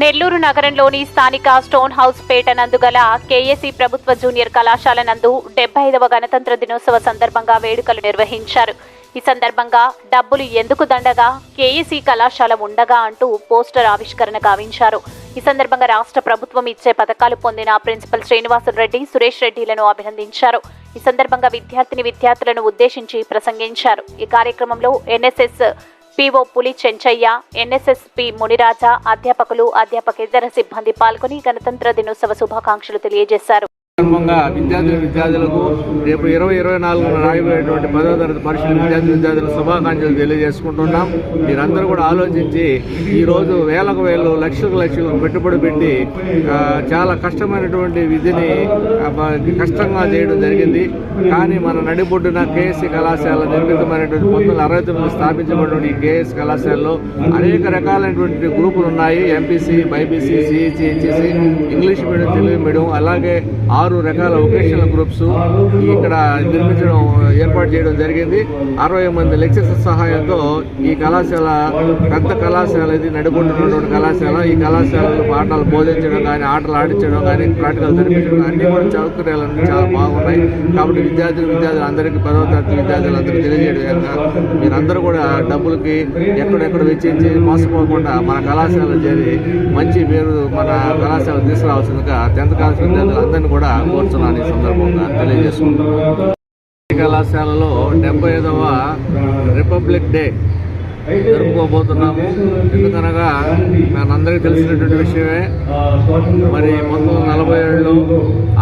నెల్లూరు నగరంలోని స్థానిక stone house పేట నందు గల ప్రభుత్వ జూనియర్ కళాశాల నందు డెబ్బై ఐదవ గణతంత్ర దినోత్సవ సందర్భంగా వేడుకలు నిర్వహించారు. ఈ సందర్భంగా డబ్బులు ఎందుకు దండగా కేఎస్సీ కళాశాల ఉండగా అంటూ పోస్టర్ ఆవిష్కరణ గావించారు. ఈ సందర్భంగా రాష్ట్ర ప్రభుత్వం ఇచ్చే పథకాలు పొందిన ప్రిన్సిపల్ శ్రీనివాసులు రెడ్డి సురేష్ రెడ్డిలను అభినందించారు. ఈ సందర్భంగా విద్యార్థిని విద్యార్థులను ఉద్దేశించి ప్రసంగించారు. ఈ కార్యక్రమంలో ఎన్ఎస్ఎస్ పీఓ పులి చెంచయ్య ఎన్ఎస్ఎస్పి మునిరాజా అధ్యాపకులు అధ్యాపకేతర సిబ్బంది పాల్గొని గణతంత్ర దినోత్సవ శుభాకాంక్షలు తెలియజేశారు. సందర్భంగా విద్యార్థులు విద్యార్థులకు రేపు ఇరవై ఇరవై నాలుగున రాయబోయేటువంటి పదవ తరగతి పరీక్షలు విద్యార్థి విద్యార్థుల శుభాకాంక్షలు తెలియజేసుకుంటున్నాం. మీరందరూ కూడా ఆలోచించి ఈరోజు వేలకు వేలు లక్షలకు లక్షలు పెట్టుబడి పెట్టి చాలా కష్టమైనటువంటి విధిని కష్టంగా చేయడం జరిగింది. కానీ మన నడిబొడ్డున కేఎస్సి కళాశాల నిర్మితమైనటువంటి పంతొమ్మిది అరవై తొమ్మిది స్థాపించబడినటువంటి కేఎస్ కళాశాలలో అనేక రకాలైనటువంటి గ్రూపులు ఉన్నాయి. MPC BiPC CHC HEC English medium Telugu medium అలాగే ఆరు రకాల వొకేషనల్ గ్రూప్స్ ఇక్కడ నిర్మించడం ఏర్పాటు చేయడం జరిగింది. అరవై మంది లెక్చర్స్ సహాయంతో ఈ కళాశాల పెద్ద కళాశాల ఇది నడుపుకుంటున్నటువంటి కళాశాల. ఈ కళాశాలలో పాఠాలు బోధించడం కానీ ఆటలు ఆడించడం కానీ ప్రాక్టికల్ జరిపించడం అన్ని కూడా సౌకర్యాలు చాలా బాగున్నాయి. కాబట్టి విద్యార్థులు విద్యార్థులు అందరికీ పదవ తరగతి విద్యార్థులందరికీ తెలియజేయడం విధంగా మీరందరూ కూడా డబ్బులకి ఎక్కడెక్కడ వెచ్చించి మోసపోకుండా మన కళాశాల చేరి మంచి పేరు మన కళాశాల తీసుకురావాల్సిందిగా టెన్త్ క్లాస్ విద్యార్థులందరినీ కూడా కోరుతున్నాను ఈ సందర్భంగా తెలియజేసుకుంటున్నాను కళాశాలలో డెబ్బై ఐదవ రిపబ్లిక్ డే జరుపుకోబోతున్నాము. ఎందుకనగా మనందరికీ తెలిసినటువంటి విషయమే మరి పంతొమ్మిది వందల నలభై ఏడులో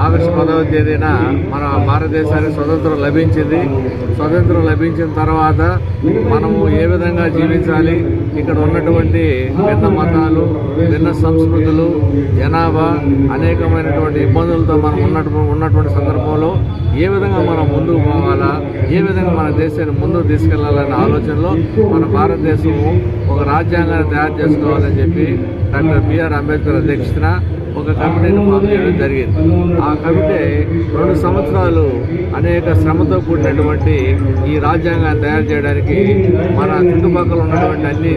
ఆగస్టు పదవ తేదీన మన భారతదేశానికి స్వతంత్రం లభించింది. స్వతంత్రం లభించిన తర్వాత మనము ఏ విధంగా జీవించాలి? ఇక్కడ ఉన్నటువంటి భిన్న మతాలు భిన్న సంస్కృతులు జనాభా అనేకమైనటువంటి ఇబ్బందులతో మనం ఉన్నట్టు ఉన్నటువంటి సందర్భంలో ఏ విధంగా మనం ముందుకు పోవాలా? ఏ విధంగా మన దేశాన్ని ముందుకు తీసుకెళ్ళాలనే ఆలోచనలో మన భారతదేశము ఒక రాజ్యాంగాన్ని తయారు చేసుకోవాలని చెప్పి డాక్టర్ బిఆర్ అంబేద్కర్ అధ్యక్షతన ఒక కమిటీని ఫామ్ చేయడం జరిగింది. ఆ కమిటీ రెండు సంవత్సరాలు అనేక శ్రమతో కూడినటువంటి ఈ రాజ్యాంగాన్ని తయారు చేయడానికి మన చుట్టుపక్కల ఉన్నటువంటి అన్ని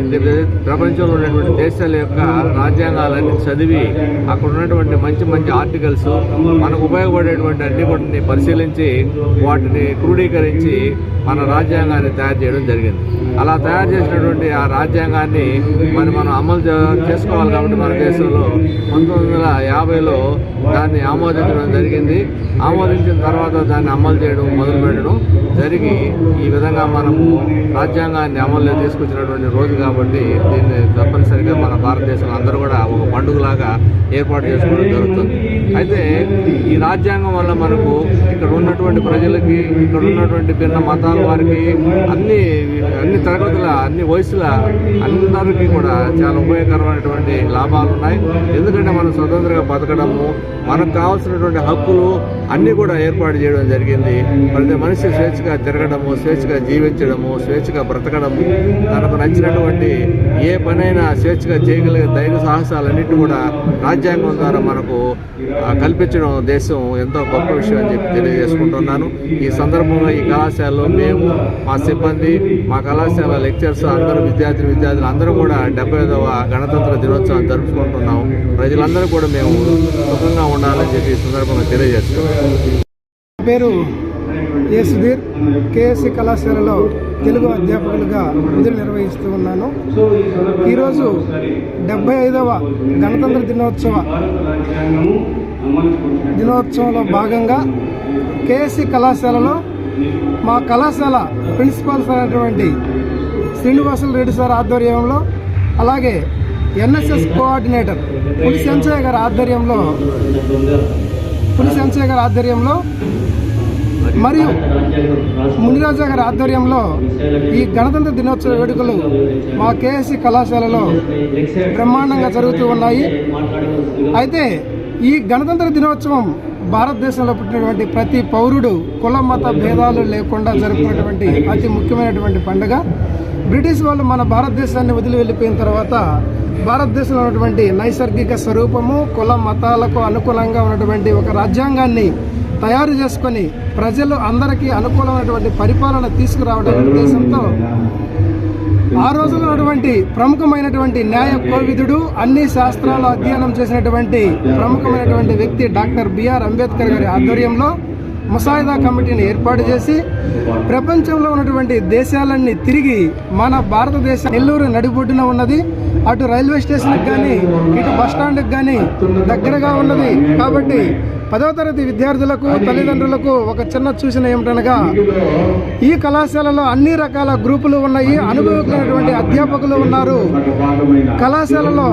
ప్రపంచంలో ఉన్నటువంటి దేశాల యొక్క రాజ్యాంగాలన్నీ చదివి అక్కడ ఉన్నటువంటి మంచి మంచి ఆర్టికల్స్ మనకు ఉపయోగపడేటువంటి అన్ని వాటిని పరిశీలించి వాటిని క్రోడీకరించి మన రాజ్యాంగాన్ని తయారు చేయడం జరిగింది. అలా తయారు చేసినటువంటి ఆ రాజ్యాంగాన్ని మరి మనం అమలు చేసుకోవాలి కాబట్టి మన దేశంలో పంతొమ్మిది వందల యాభైలో దాన్ని ఆమోదించడం జరిగింది. ఆమోదించిన తర్వాత దాన్ని అమలు చేయడం మొదలు పెట్టడం జరిగి ఈ విధంగా మనము రాజ్యాంగాన్ని అమల్లో తీసుకొచ్చినటువంటి రోజు కాబట్టి దీన్ని తప్పనిసరిగా మన భారతదేశంలో అందరూ కూడా ఒక పండుగలాగా ఏర్పాటు చేసుకోవడం జరుగుతుంది. అయితే ఈ రాజ్యాంగం వల్ల మనకు ఇక్కడ ఉన్నటువంటి ప్రజలకి ఇక్కడ ఉన్నటువంటి భిన్న మతాల వారికి అన్ని అన్ని తరగతుల అన్ని వయసుల అందరికీ కూడా చాలా ఉపయోగకరమైనటువంటి లాభాలు ఉన్నాయి. ఎందుకంటే మనం స్వతంత్రంగా బతకడము మనకు కావాల్సినటువంటి హక్కులు అన్నీ కూడా ఏర్పాటు చేయడం జరిగింది. ప్రతి మనిషి స్వేచ్ఛగా తిరగడము స్వేచ్ఛగా జీవించడము స్వేచ్ఛగా బ్రతకడము తనకు నచ్చినటువంటి ఏ పనైనా స్వేచ్ఛగా చేయగలిగే ధైర్య సాహసాలన్నింటి కూడా రాజ్యాంగం ద్వారా మనకు కల్పించడం దేశం ఎంతో గొప్ప విషయం అని చెప్పి తెలియజేసుకుంటున్నాను. ఈ సందర్భంగా ఈ కళాశాలలో మేము మా సిబ్బంది మా కళాశాల లెక్చర్స్ అందరూ విద్యార్థి విద్యార్థులు అందరూ కూడా డెబ్బై ఐదవ గణతంత్ర దినోత్సవం జరుపుకుంటున్నాం ప్రజలందరూ కూడా మేము సుఖంగా ఉండాలని చెప్పి ఈ సందర్భంగా తెలియజేస్తున్నాం. నా పేరు ఏ సుధీర్ కేఎస్సి కళాశాలలో తెలుగు అధ్యాపకులుగా విధులు నిర్వహిస్తూ ఉన్నాను. ఈరోజు డెబ్బై ఐదవ గణతంత్ర దినోత్సవ దినోత్సవంలో భాగంగా కేఎస్సి కళాశాలలో మా కళాశాల ప్రిన్సిపాల్స్ అయినటువంటి శ్రీనివాసులు రెడ్డి సార్ ఆధ్వర్యంలో అలాగే ఎన్ఎస్ఎస్ కోఆర్డినేటర్ పులి సంచయ్య గారి ఆధ్వర్యంలో పులి సంచయ్య గారి ఆధ్వర్యంలో మరియు మునిరాజా గారి ఆధ్వర్యంలో ఈ గణతంత్ర దినోత్సవ వేడుకలు మా కేఎస్సి కళాశాలలో బ్రహ్మాండంగా జరుగుతూ ఉన్నాయి. అయితే ఈ గణతంత్ర దినోత్సవం భారతదేశంలో పుట్టినటువంటి ప్రతి పౌరుడు కుల మత భేదాలు లేకుండా జరుపుకున్నటువంటి అతి ముఖ్యమైనటువంటి పండుగ. బ్రిటిష్ వాళ్ళు మన భారతదేశాన్ని వదిలి వెళ్ళిపోయిన తర్వాత భారతదేశంలో ఉన్నటువంటి నైసర్గిక స్వరూపము కుల మతాలకు అనుకూలంగా ఉన్నటువంటి ఒక రాజ్యాంగాన్ని తయారు చేసుకొని ప్రజలు అందరికీ అనుకూలమైనటువంటి పరిపాలన తీసుకురావడం ఉద్దేశంతో ఆ రోజుల్లో ఉన్నటువంటి ప్రముఖమైనటువంటి న్యాయ కోవిదుడు అన్ని శాస్త్రాలు అధ్యయనం చేసినటువంటి ప్రముఖమైనటువంటి వ్యక్తి డాక్టర్ బిఆర్ అంబేద్కర్ గారి ఆధ్వర్యంలో ముసాయిదా కమిటీని ఏర్పాటు చేసి ప్రపంచంలో ఉన్నటువంటి దేశాలన్నీ తిరిగి మన భారతదేశం నెల్లూరు నడిబొడ్డున ఉన్నది అటు రైల్వే స్టేషన్కి కానీ ఇటు బస్ స్టాండ్కి కానీ దగ్గరగా ఉన్నది. కాబట్టి పదవ తరగతి విద్యార్థులకు తల్లిదండ్రులకు ఒక చిన్న సూచన ఏమిటనగా ఈ కళాశాలలో అన్ని రకాల గ్రూపులు ఉన్నాయి అనుభవజ్ఞులైనటువంటి అధ్యాపకులు ఉన్నారు. కళాశాలలో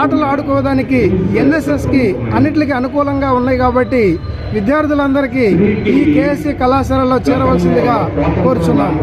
ఆటలు ఆడుకోవడానికి ఎన్ఎస్ఎస్కి అన్నిటికీ అనుకూలంగా ఉన్నాయి కాబట్టి విద్యార్థులందరికీ ఈ కేసీ కళాశాలలో చేరవలసిందిగా కోరుచున్నాను.